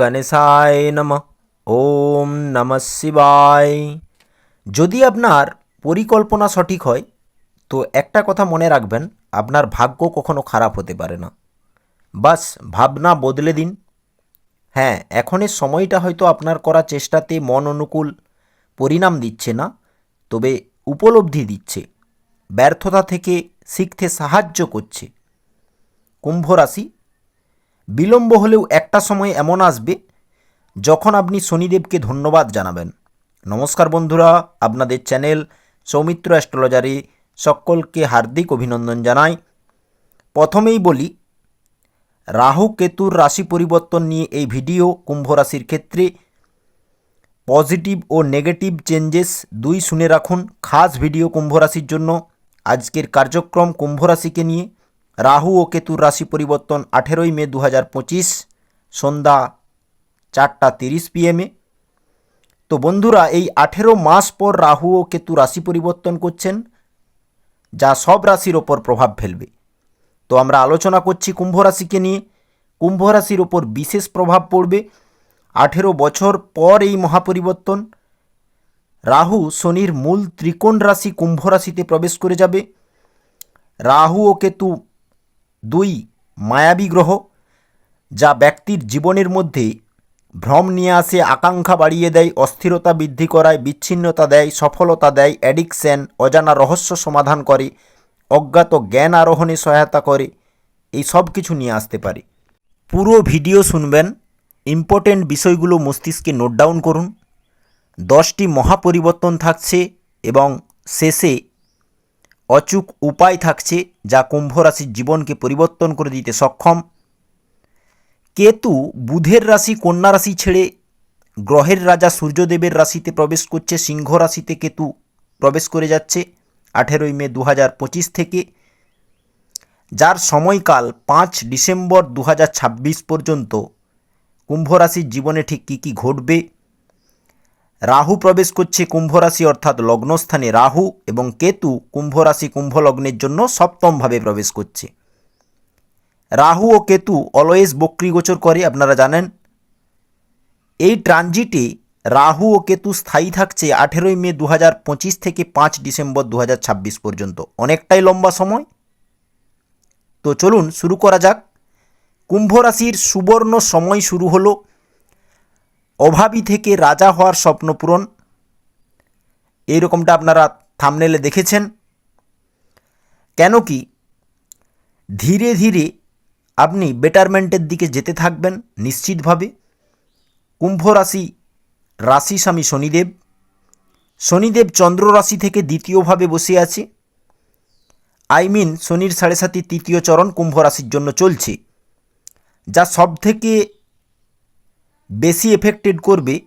গণেশায় নম, ওম নম শিবায়। যদি আপনার পরিকল্পনা সঠিক হয়, তো একটা কথা মনে রাখবেন, আপনার ভাগ্য কখনো খারাপ হতে পারে না। বাস, ভাবনা বদলে দিন। হ্যাঁ এখনের সময়টা হয়তো আপনার করা চেষ্টাতে মন অনুকূল, পরিণাম দিচ্ছে না, তবে উপলব্ধি দিচ্ছে, ব্যর্থতা থেকে শিখতে সাহায্য করছে। কুম্ভ রাশি, বিলম্ব হলেও একটা সময় এমন আসবে যখন আপনি শনিদেবকে ধন্যবাদ জানাবেন। নমস্কার বন্ধুরা, আপনাদের চ্যানেল সৌমিত্র অ্যাস্ট্রোলজারে সকলকে হার্দিক অভিনন্দন জানাই। প্রথমেই বলি, রাহু কেতুর রাশি পরিবর্তন নিয়ে এই ভিডিও কুম্ভ রাশির ক্ষেত্রে পজিটিভ ও নেগেটিভ চেঞ্জেস দুই শুনে রাখুন। খাস ভিডিও কুম্ভ রাশির জন্য। আজকের কার্যক্রম কুম্ভ রাশিকে নিয়ে। রাহু ও কেতুর রাশি পরিবর্তন আঠেরোই মে দু হাজার পঁচিশ। সন্ধ্যা চারটা তিরিশ পিএমে তো বন্ধুরা, এই আঠেরো মাস পর রাহু ও কেতু রাশি পরিবর্তন করছেন, যা সব রাশির ওপর প্রভাব ফেলবে। তো আমরা আলোচনা করছি কুম্ভ রাশিকে নিয়ে। কুম্ভ রাশির ওপর বিশেষ প্রভাব পড়বে। আঠেরো বছর পর এই মহাপরিবর্তন। রাহু শনির মূল ত্রিকোণ রাশি কুম্ভ রাশিতে প্রবেশ করে যাবে। রাহু ও কেতু দুই মায়াবী গ্রহ। যা ব্যক্তির জীবনের মধ্যে ভ্রম নিয়ে আসে, আকাঙ্ক্ষা বাড়িয়ে দেয়, অস্থিরতা বৃদ্ধি করায়, বিচ্ছিন্নতা দেয়, সফলতা দেয় অ্যাডিকশন অজানা রহস্য সমাধান করে, অজ্ঞাত জ্ঞান আরোহণে সহায়তা করে, এই সব কিছু নিয়ে আসতে পারে। পুরো ভিডিও শুনবেন ইম্পর্টেন্ট বিষয়গুলো মস্তিষ্কে নোট ডাউন করুন, দশটি মহাপরিবর্তন থাকছে এবং শেষে অচুক উপায় থাকছে যা কুম্ভ রাশির জীবনকে পরিবর্তন করে দিতে সক্ষম। কেতু বুধের রাশি, কন্যা রাশি ছেড়ে গ্রহের রাজা সূর্যদেবের রাশিতে প্রবেশ করছে, সিংহ রাশিতে কেতু প্রবেশ করে যাচ্ছে আঠেরোই মে দু হাজার পঁচিশ থেকে। যার সময়কাল পাঁচ ডিসেম্বর দু হাজার ছাব্বিশ পর্যন্ত। কুম্ভ রাশির জীবনে ঠিক কী কী ঘটবে? রাহু প্রবেশ করছে কুম্ভ রাশি অর্থাৎ লগ্নস্থানে রাহু এবং কেতু কুম্ভ রাশি কুম্ভ লগ্নের জন্য সপ্তমভাবে প্রবেশ করছে। রাহু ও কেতু অলওয়েজ বক্রিগোচর করে, আপনারা জানেন। এই ট্রানজিটে রাহু ও কেতু স্থায়ী থাকছে আঠেরোই মে দু থেকে পাঁচ ডিসেম্বর দু পর্যন্ত। অনেকটাই লম্বা সময়। তো চলুন শুরু করা যাক। কুম্ভ রাশির সুবর্ণ সময় শুরু হলো। অভাবী থেকে রাজা হওয়ার স্বপ্ন পূরণ। এইরকমটা আপনারা থামনেলে দেখেছেন। কেন কি? ধীরে ধীরে আপনি বেটারমেন্টের দিকে যেতে থাকবেন নিশ্চিতভাবে। কুম্ভ রাশি রাশি স্বামী শনিদেব। শনিদেব চন্দ্র রাশি থেকে দ্বিতীয়ভাবে বসে আছে। আই মিন শনির সাড়ে সাতি তৃতীয় চরণ কুম্ভ রাশির জন্য চলছে। যা সব থেকে বেশি এফেক্টেড করবে,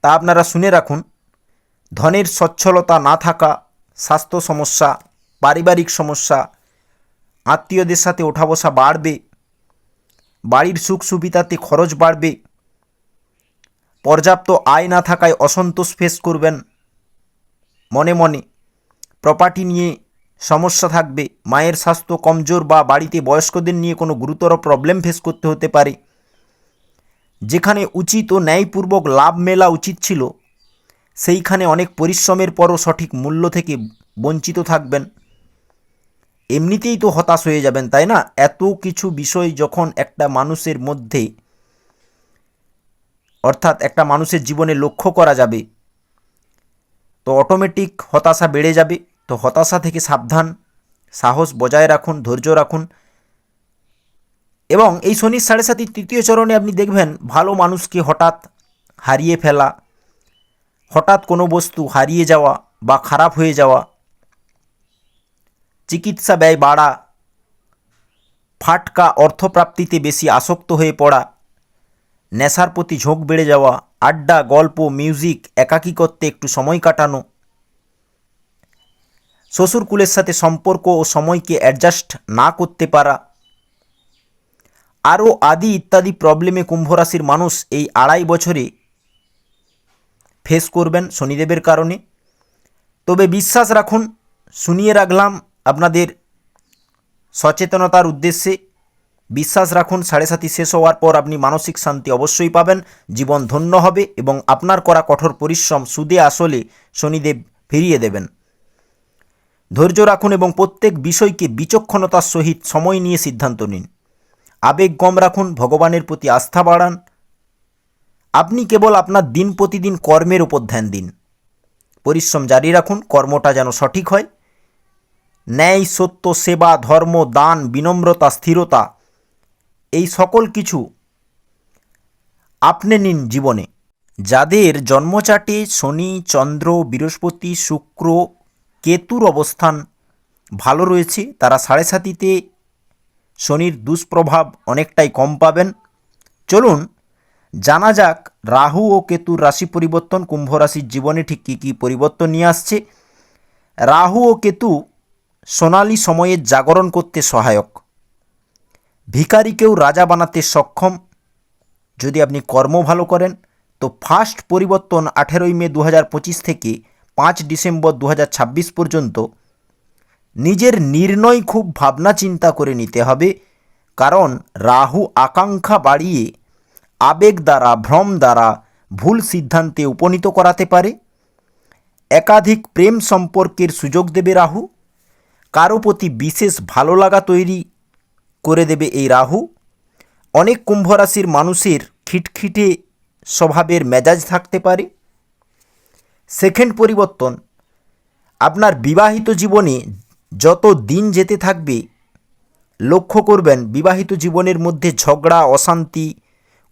তা আপনারা শুনে রাখুন। ধনের সচ্ছলতা না থাকা, স্বাস্থ্য সমস্যা, পারিবারিক সমস্যা আত্মীয়দের সাথে ওঠা বসা বাড়বে, বাড়ির সুখ সুবিধাতে খরচ বাড়বে, পর্যাপ্ত আয় না থাকায় অসন্তোষ ফেস করবেন। মনে মনে প্রপার্টি নিয়ে সমস্যা থাকবে, মায়ের স্বাস্থ্য কমজোর বা বাড়িতে বয়স্কদের নিয়ে কোনো গুরুতর প্রবলেম ফেস করতে হতে পারে। যেখানে উচিত ও ন্যায়পূর্বক লাভ মেলা উচিত ছিল, সেইখানে অনেক পরিশ্রমের পরও সঠিক মূল্য থেকে বঞ্চিত থাকবেন। এমনিতেই তো হতাশ হয়ে যাবেন, তাই না? এত কিছু বিষয় যখন একটা মানুষের মধ্যে, অর্থাৎ একটা মানুষের জীবনে লক্ষ্য করা যাবে, তো অটোমেটিক হতাশা বেড়ে যাবে। তো হতাশা থেকে সাবধান, সাহস বজায় রাখুন, ধৈর্য রাখুন। এবং এই শনির সাড়ে সাতি তৃতীয় চরণে আপনি দেখবেন ভালো মানুষকে হঠাৎ হারিয়ে ফেলা, হঠাৎ কোনো বস্তু হারিয়ে যাওয়া বা খারাপ হয়ে যাওয়া চিকিৎসা ব্যয় বাড়া, ফাটকা অর্থপ্রাপ্তিতে বেশি আসক্ত হয়ে পড়া, নেশার প্রতি ঝোঁক বেড়ে যাওয়া, আড্ডা, গল্প, মিউজিক একাকিকত্বে একটু সময় কাটানো। শ্বশুরকুলের সাথে সম্পর্ক ও সময়কে অ্যাডজাস্ট না করতে পারা। আরও আদি ইত্যাদি প্রবলেমে কুম্ভ রাশির মানুষ এই আড়াই বছরে ফেস করবেন শনিদেবের কারণে। তবে বিশ্বাস রাখুন, শুনিয়ে রাখলাম আপনাদের সচেতনতার উদ্দেশ্যে বিশ্বাস রাখুন, সাড়ে সাতি শেষ হওয়ার পর আপনি মানসিক শান্তি অবশ্যই পাবেন, জীবন ধন্য হবে এবং আপনার করা কঠোর পরিশ্রম সুদে আসলে শনিদেব ফিরিয়ে দেবেন। ধৈর্য রাখুন এবং প্রত্যেক বিষয়কে বিচক্ষণতার সহিত সময় নিয়ে সিদ্ধান্ত নিন। আবেগ গম রাখুন, ভগবানের প্রতি আস্থা বাড়ান। আপনি কেবল আপনার দিন প্রতিদিন কর্মের উপর ধ্যান দিন। পরিশ্রম জারি রাখুন, কর্মটা যেন সঠিক হয়। ন্যায়, সত্য, সেবা, ধর্ম, দান, বিনম্রতা, স্থিরতা, এই সকল কিছু আপনি নিন জীবনে। যাদের জন্মচাটে শনি, চন্দ্র, বৃহস্পতি, শুক্র, কেতুর অবস্থান ভালো রয়েছে, তারা সাড়ে সাতিতে শনির দুষ্প্রভাব অনেকটাই কম পাবেন। চলুন, জানা যাক রাহু ও কেতুর রাশি পরিবর্তন, কুম্ভ রাশির জীবনে ঠিক কী কী পরিবর্তন নিয়ে আসছে। রাহু ও কেতু সোনালি সময়ের জাগরণ করতে সহায়ক। ভিখারিকেও রাজা বানাতে সক্ষম। যদি আপনি কর্ম ভালো করেন, তো ফার্স্ট পরিবর্তন আঠেরোই মে দু হাজার পঁচিশ থেকে পাঁচ ডিসেম্বর দু হাজার ছাব্বিশ পর্যন্ত নিজের নির্ণয় খুব ভাবনা চিন্তা করে নিতে হবে। কারণ রাহু আকাঙ্ক্ষা বাড়িয়ে আবেগ দ্বারা, ভ্রম দ্বারা ভুল সিদ্ধান্তে উপনীত করাতে পারে। একাধিক প্রেম সম্পর্কের সুযোগ দেবে রাহু। কারও প্রতি বিশেষ ভালো লাগা তৈরি করে দেবে এই রাহু। অনেক কুম্ভ রাশির মানুষের খিটখিটে স্বভাবের মেজাজ থাকতে পারে। সেকেন্ড পরিবর্তন, আপনার বিবাহিত জীবনে যত দিন যেতে থাকবে, লক্ষ্য করবেন বিবাহিত জীবনের মধ্যে ঝগড়া, অশান্তি,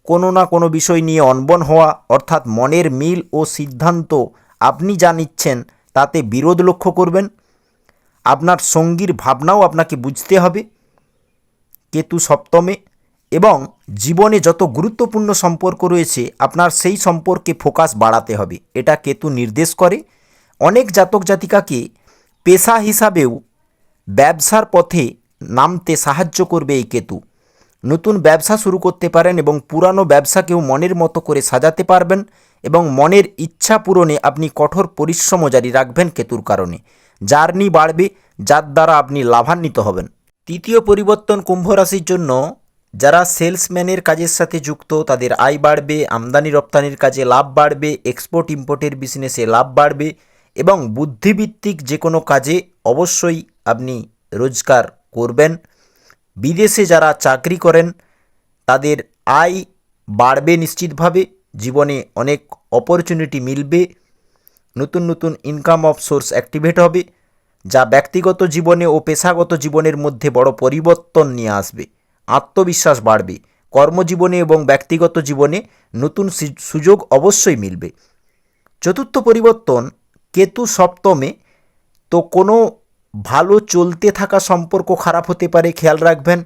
কোনো না কোনো বিষয় নিয়ে অনবন হওয়া, অর্থাৎ মনের মিল ও সিদ্ধান্ত আপনি যা নিচ্ছেন তাতে বিরোধ লক্ষ্য করবেন। আপনার সঙ্গীর ভাবনাও আপনাকে বুঝতে হবে। কেতু সপ্তমে এবং জীবনে যত গুরুত্বপূর্ণ সম্পর্ক রয়েছে, আপনার সেই সম্পর্কে ফোকাস বাড়াতে হবে। এটা কেতু নির্দেশ করে। অনেক জাতক জাতিকাকে পেশা হিসাবেও ব্যবসার পথে নামতে সাহায্য করবে এই কেতু। নতুন ব্যবসা শুরু করতে পারেন এবং পুরানো ব্যবসাকেও মনের মতো করে সাজাতে পারবেন এবং মনের ইচ্ছা পূরণে আপনি কঠোর পরিশ্রমও জারি রাখবেন কেতুর কারণে। জার্নি বাড়বে, যার দ্বারা আপনি লাভান্বিত হবেন। তৃতীয় পরিবর্তন কুম্ভ রাশির জন্য, যারা সেলসম্যানের কাজের সাথে যুক্ত, তাদের আয় বাড়বে, আমদানি রপ্তানির কাজে লাভ বাড়বে এক্সপোর্ট ইম্পোর্টের বিজনেসে লাভ বাড়বে এবং বুদ্ধিভিত্তিক যে কোনো কাজে অবশ্যই আপনি রোজগার করবেন। বিদেশে যারা চাকরি করেন, তাদের আয় বাড়বে নিশ্চিতভাবে, জীবনে অনেক অপরচুনিটি মিলবে। নতুন নতুন ইনকাম অফ সোর্স অ্যাক্টিভেট হবে, যা ব্যক্তিগত জীবনে ও পেশাগত জীবনের মধ্যে বড় পরিবর্তন নিয়ে আসবে, আত্মবিশ্বাস বাড়বে, কর্মজীবনে এবং ব্যক্তিগত জীবনে নতুন সুযোগ অবশ্যই মিলবে। চতুর্থ পরিবর্তন, কেতু সপ্তমে, তো কোনো ভালো চলতে থাকা সম্পর্ক খারাপ হতে পারে, খেয়াল রাখবেন।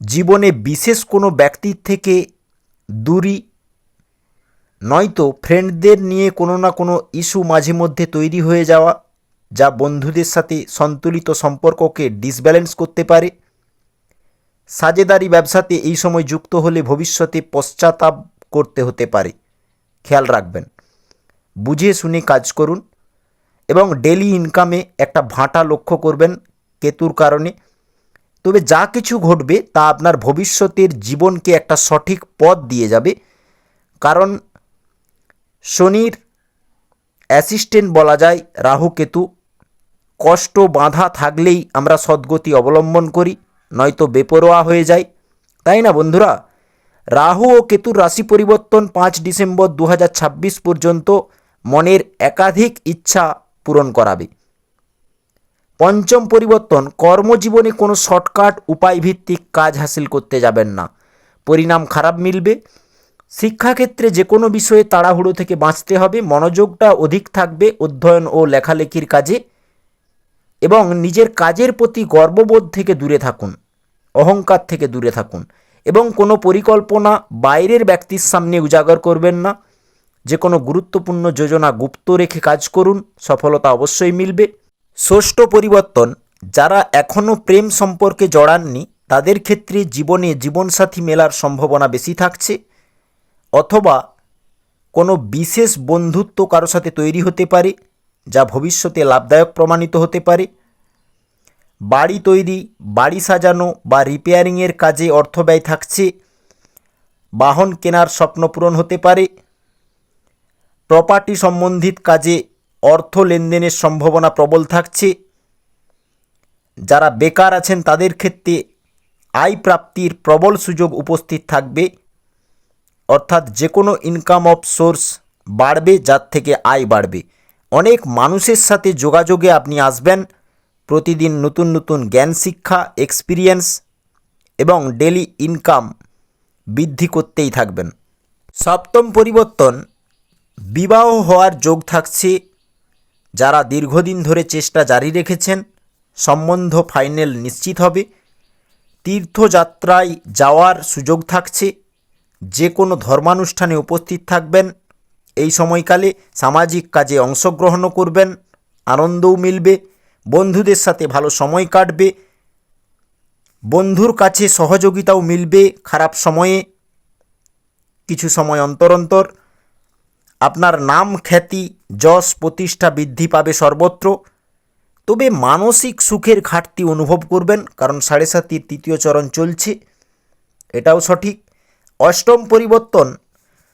জীবনে বিশেষ কোনো ব্যক্তির থেকে দূরী নয়তো ফ্রেন্ডদের নিয়ে কোনো না কোনো ইস্যু মাঝে মধ্যে তৈরি হয়ে যাওয়া, যা বন্ধুদের সাথে সন্তুলিত সম্পর্ককে ডিসব্যালেন্স করতে পারে। সাজেদারি ব্যবসাতে এই সময় যুক্ত হলে ভবিষ্যতে পশ্চাতাপ করতে হতে পারে। খেয়াল রাখবেন। বুঝে শুনে কাজ করুন এবং ডেলি ইনকামে একটা ভাঁটা লক্ষ্য করবেন কেতুর কারণে। তবে যা কিছু ঘটবে তা আপনার ভবিষ্যতের জীবনকে একটা সঠিক পথ দিয়ে যাবে। কারণ শনির অ্যাসিস্ট্যান্ট বলা যায় রাহু কেতু কষ্ট বাঁধা থাকলেই আমরা সদ্গতি অবলম্বন করি, নয়তো বেপরোয়া হয়ে যায় তাই না বন্ধুরা? রাহু ও কেতুর রাশি পরিবর্তন পাঁচ ডিসেম্বর দু হাজার ছাব্বিশ পর্যন্ত মনের একাধিক ইচ্ছা পূরণ করাবে। পঞ্চম পরিবর্তন, কর্মজীবনে কোনো শর্টকাট উপায় ভিত্তিক কাজ হাসিল করতে যাবেন না। পরিণাম খারাপ মিলবে। শিক্ষাক্ষেত্রে যে কোনো বিষয়ে তাড়াহুড়ো থেকে বাঁচতে হবে, মনোযোগটা অধিক থাকবে অধ্যয়ন ও লেখালেখির কাজে এবং নিজের কাজের প্রতি গর্ববোধ থেকে দূরে থাকুন, অহংকার থেকে দূরে থাকুন এবং কোনো পরিকল্পনা বাইরের ব্যক্তির সামনে উজাগর করবেন না। যে কোনো গুরুত্বপূর্ণ যোজনা গুপ্ত রেখে কাজ করুন, সফলতা অবশ্যই মিলবে। ষষ্ঠ পরিবর্তন, যারা এখনও প্রেম সম্পর্কে জড়াননি, তাদের ক্ষেত্রে জীবনে জীবনসাথী মেলার সম্ভাবনা বেশি থাকছে। অথবা কোনো বিশেষ বন্ধুত্ব কারও সাথে তৈরি হতে পারে, যা ভবিষ্যতে লাভদায়ক প্রমাণিত হতে পারে। বাড়ি তৈরি, বাড়ি সাজানো বা রিপেয়ারিংয়ের কাজে অর্থ ব্যয় থাকছে। বাহন কেনার স্বপ্ন পূরণ হতে পারে। প্রপার্টি সম্বন্ধিত কাজে অর্থ লেনদেনের সম্ভাবনা প্রবল থাকছে। যারা বেকার আছেন তাদের ক্ষেত্রে আয় প্রাপ্তির প্রবল সুযোগ উপস্থিত থাকবে। অর্থাৎ যে কোনো ইনকাম অফ সোর্স বাড়বে, যার থেকে আয় বাড়বে। অনেক মানুষের সাথে যোগাযোগে আপনি আসবেন। প্রতিদিন নতুন নতুন জ্ঞান শিক্ষা এক্সপিরিয়েন্স এবং ডেলি ইনকাম বৃদ্ধি করতেই থাকবেন। সপ্তম পরিবর্তন, বিবাহ হওয়ার যোগ থাকছে। যারা দীর্ঘদিন ধরে চেষ্টা জারি রেখেছেন, সম্বন্ধ ফাইনাল নিশ্চিত হবে। তীর্থযাত্রায় যাওয়ার সুযোগ থাকছে। যে কোনো ধর্মানুষ্ঠানে উপস্থিত থাকবেন। এই সময়কালে সামাজিক কাজে অংশগ্রহণও করবেন। আনন্দও মিলবে। বন্ধুদের সাথে ভালো সময় কাটবে। বন্ধুর কাছে সহযোগিতাও মিলবে খারাপ সময়ে। কিছু সময় অন্তর অন্তর। আপনার নাম, খ্যাতি, যশ, প্রতিষ্ঠা বৃদ্ধি পাবে সর্বত্র। তবে মানসিক সুখের ঘাটতি অনুভব করবেন, কারণ সাড়ে সাতির তৃতীয় চরণ চলছে। এটাও সঠিক। অষ্টম পরিবর্তন,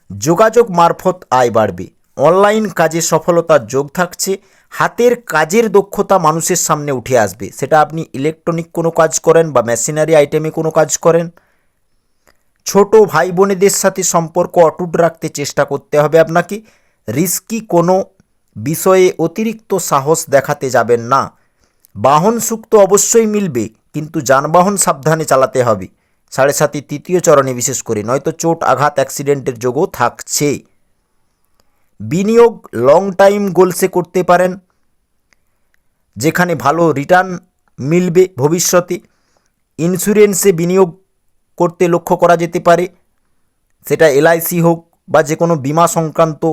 যোগাযোগ মারফত আয় বাড়বে। অনলাইন কাজে সফলতার যোগ থাকছে, হাতের কাজের দক্ষতা মানুষের সামনে উঠে আসবে। সেটা আপনি ইলেকট্রনিক কোনো কাজ করেন বা মেশিনারি আইটেমে কোনো কাজ করেন। ছোট ভাই বোনেদের সাথে সম্পর্ক অটুট রাখতে চেষ্টা করতে হবে আপনাকে। রিস্কি কোনো বিষয়ে অতিরিক্ত সাহস দেখাতে যাবেন না। বাহন সুক্ত অবশ্যই মিলবে, কিন্তু যানবাহন সাবধানে চালাতে হবে। সাড়ে সাতের তৃতীয় চরণে বিশেষ করে, নয়তো চোট আঘাত অ্যাক্সিডেন্টের যোগও থাকছে। বিনিয়োগ লং টাইম গোলসে করতে পারেন, যেখানে ভালো রিটার্ন মিলবে ভবিষ্যতে। ইন্স্যুরেন্সে বিনিয়োগ করতে লক্ষ্য করা যেতে পারে, সেটা এলআইসি হোক বা যে কোনো বিমা সংক্রান্ত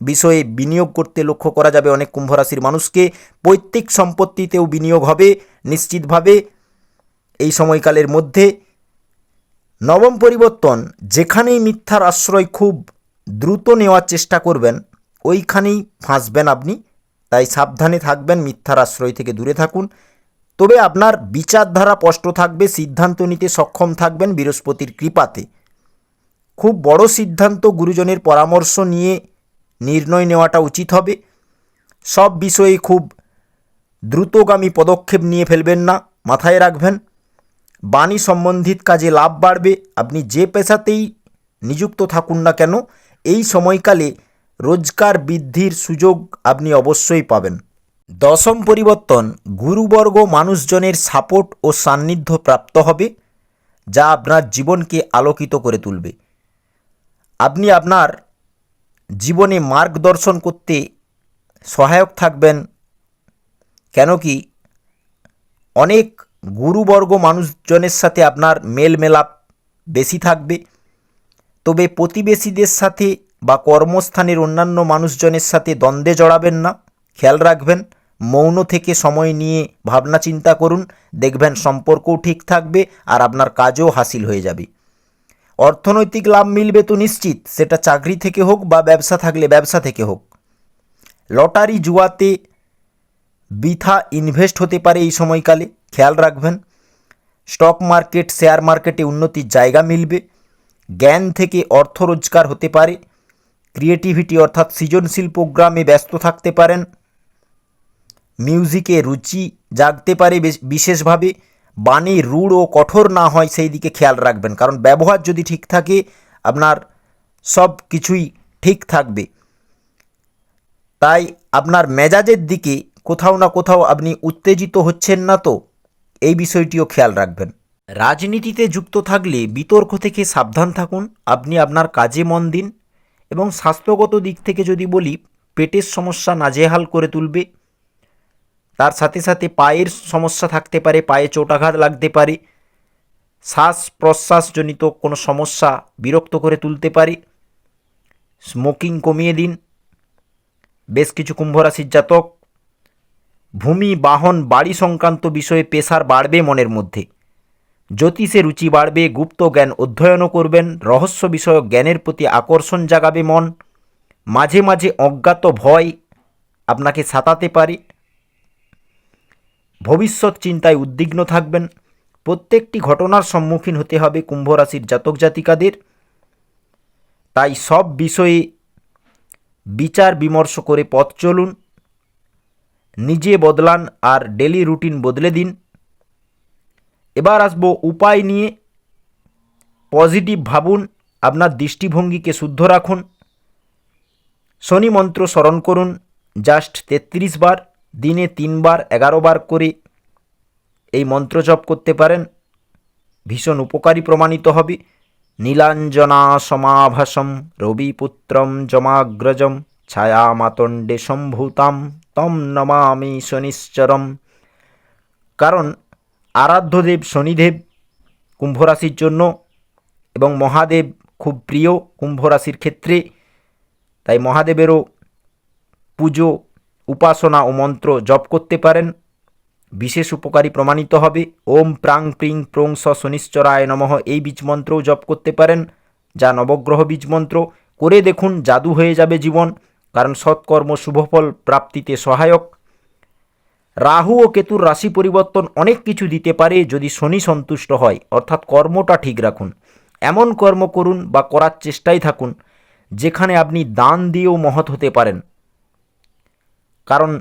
বিষয়ে বিনিয়োগ করতে লক্ষ্য করা যাবে অনেক কুম্ভরাশির মানুষকে। পৈতৃক সম্পত্তিতেও বিনিয়োগ হবে নিশ্চিতভাবে। এই সময়কালের মধ্যে নবম পরিবর্তন, যেখানেই মিথ্যার আশ্রয় খুব দ্রুত নেওয়ার চেষ্টা করবেন, ওইখানেই ফাঁসবেন আপনি। তাই সাবধানে থাকবেন, মিথ্যার আশ্রয় থেকে দূরে থাকুন। তবে আপনার বিচারধারা স্পষ্ট থাকবে, সিদ্ধান্ত নিতে সক্ষম থাকবেন বৃহস্পতির কৃপাতে। খুব বড় সিদ্ধান্ত গুরুজনের পরামর্শ নিয়ে নির্ণয় নেওয়াটা উচিত হবে। সব বিষয়ে খুব দ্রুতগামী পদক্ষেপ নিয়ে ফেলবেন না, মাথায় রাখবেন। বাণী সম্বন্ধিত কাজে লাভ বাড়বে। আপনি যে পেশাতেই নিযুক্ত থাকুন না কেন, এই সময়কালে রোজগার বৃদ্ধির সুযোগ আপনি অবশ্যই পাবেন। দশম পরিবর্তন, গুরুবর্গ মানুষজনের সাপোর্ট ও সান্নিধ্য প্রাপ্ত হবে, যা আপনার জীবনকে আলোকিত করে তুলবে। আপনি আপনার জীবনে মার্গদর্শন করতে সহায়ক থাকবেন, কেন কি অনেক গুরুবর্গ মানুষজনের সাথে আপনার মেলমেলাপ বেশি থাকবে। তবে প্রতিবেশীদের সাথে বা কর্মস্থানের অন্যান্য মানুষজনের সাথে দ্বন্দ্বে জড়াবেন না, খেয়াল রাখবেন, মৌন থেকে সময় নিয়ে ভাবনা চিন্তা করুন, দেখবেন সম্পর্কও ঠিক থাকবে আর আপনার কাজও হাসিল হয়ে যাবে। অর্থনৈতিক লাভ মিলবে তো নিশ্চিত, সেটা চাকরি থেকে হোক বা ব্যবসা থাকলে ব্যবসা থেকে হোক। লটারি জুয়াতে বৃথা ইনভেস্ট হতে পারে এই সময়কালে। খেয়াল রাখবেন, স্টক মার্কেট, শেয়ার মার্কেটে উন্নতির জায়গা মিলবে, জ্ঞান থেকে অর্থ রোজগার হতে পারে, ক্রিয়েটিভিটি অর্থাৎ সৃজনশীল প্রোগ্রামে ব্যস্ত থাকতে পারেন, মিউজিকে রুচি জাগতে পারে বেশ- বিশেষভাবে, বাণী রূঢ় ও কঠোর না হয় সেই দিকে খেয়াল রাখবেন, কারণ ব্যবহার যদি ঠিক থাকে, আপনার সব কিছুই ঠিক থাকবে। তাই আপনার মেজাজের দিকে কোথাও না কোথাও আপনি উত্তেজিত হচ্ছেন না তো? এই বিষয়টিও খেয়াল রাখবেন। রাজনীতিতে যুক্ত থাকলে বিতর্ক থেকে সাবধান থাকুন, আপনি আপনার কাজে মন দিন এবং স্বাস্থ্যগত দিক থেকে যদি বলি, পেটের সমস্যা নাজেহাল করে তুলবে। তার সাথে সাথে পায়ের সমস্যা থাকতে পারে, পায়ে চোটাঘাত লাগতে পারে শ্বাস প্রশ্বাসজনিত কোনো সমস্যা বিরক্ত করে তুলতে পারে, স্মোকিং কমিয়ে দিন, বেশ কিছু কুম্ভরাশির জাতক ভূমি, বাহন, বাড়ি সংক্রান্ত বিষয়ে পেশার বাড়বে মনের মধ্যে। জ্যোতিষে রুচি বাড়বে, গুপ্ত জ্ঞান অধ্যয়নও করবেন, রহস্য বিষয়ক জ্ঞানের প্রতি আকর্ষণ জাগাবে মন, মাঝে মাঝে অজ্ঞাত ভয় আপনাকে সাতাতে পারে। ভবিষ্যৎ চিন্তায় উদ্বিগ্ন থাকবেন, প্রত্যেকটি ঘটনার সম্মুখীন হতে হবে কুম্ভরাশির জাতক জাতিকাদের। তাই সব বিষয়ে বিচার বিমর্শ করে পথ চলুন। নিজে বদলান আর ডেলি রুটিন বদলে দিন। এবার আসব উপায় নিয়ে পজিটিভ ভাবুন, আপনার দৃষ্টিভঙ্গিকে শুদ্ধ রাখুন। শনি মন্ত্র স্মরণ করুন, জাস্ট তেত্রিশ বার, দিনে তিনবার, এগারো বার করে এই মন্ত্র জপ করতে পারেন। ভীষণ উপকারী প্রমাণিত হবে। নীলাঞ্জনা সমাভাসম, রবিপুত্রম জমাগ্রজম, ছায়ামাতণ্ডে সম্ভূতাম। তম নমামি শনিশ্চরম। কারণ আরাধ্যদেব শনিদেব কুম্ভরাশির জন্য এবং মহাদেব খুব প্রিয় কুম্ভরাশির ক্ষেত্রে, তাই মহাদেবেরও পুজো, উপাসনা ও মন্ত্র জপ করতে পারেন। বিশেষ উপকারী প্রমাণিত হবে, ওম প্রাং প্রিং প্রং স শনিশ্চরায় নমঃ এই বীজ মন্ত্রও জপ করতে পারেন, যা নবগ্রহ বীজ মন্ত্র। করে দেখুন, জাদু হয়ে যাবে জীবন। কারণ সৎকর্ম শুভফল প্রাপ্তিতে সহায়ক। রাহু ও কেতুর রাশি পরিবর্তন অনেক কিছু দিতে পারে যদি শনি সন্তুষ্ট হয়, অর্থাৎ কর্মটা ঠিক রাখুন। এমন কর্ম করুন বা করার চেষ্টায় থাকুন, যেখানে আপনি দান দিয়েও মহৎ হতে পারেন। কারণ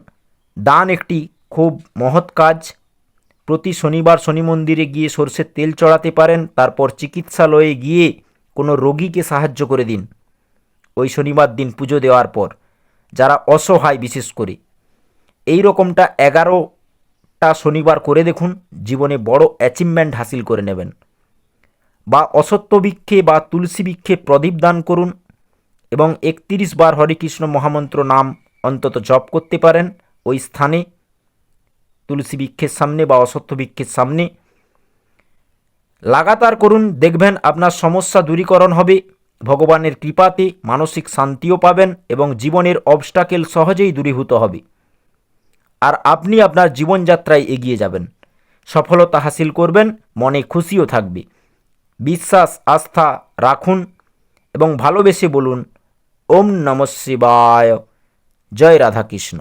দান একটি খুব মহৎ কাজ। প্রতি শনিবার শনি মন্দিরে গিয়ে সর্ষের তেল চড়াতে পারেন, তারপর চিকিৎসালয়ে গিয়ে কোনো রোগীকে সাহায্য করে দিন। ওই শনিবার দিন পুজো দেওয়ার পর। যারা অসহায় বিশেষ করে। এই রকমটা এগারোটা শনিবার করে দেখুন, জীবনে বড় অ্যাচিভমেন্ট হাসিল করে নেবেন। বা অসত্য বৃক্ষে বা তুলসী বৃক্ষে প্রদীপ দান করুন এবং একত্রিশ বার হরে কৃষ্ণ মহামন্ত্র নাম অন্তত জপ করতে পারেন ওই স্থানে, তুলসী বৃক্ষের সামনে বা অসত্য বৃক্ষের সামনে। লাগাতার করুন, দেখবেন আপনার সমস্যা দূরীকরণ হবে। ভগবানের কৃপাতে মানসিক শান্তিও পাবেন এবং জীবনের অবস্টাকেল সহজেই দূরীভূত হবে। আর আপনি আপনার জীবনযাত্রায় এগিয়ে যাবেন। সফলতা হাসিল করবেন, মনে খুশিও থাকবে। বিশ্বাস, আস্থা রাখুন এবং ভালোবেসে বলুন, ওম নম শিবায়। জয় রাধাকৃষ্ণ।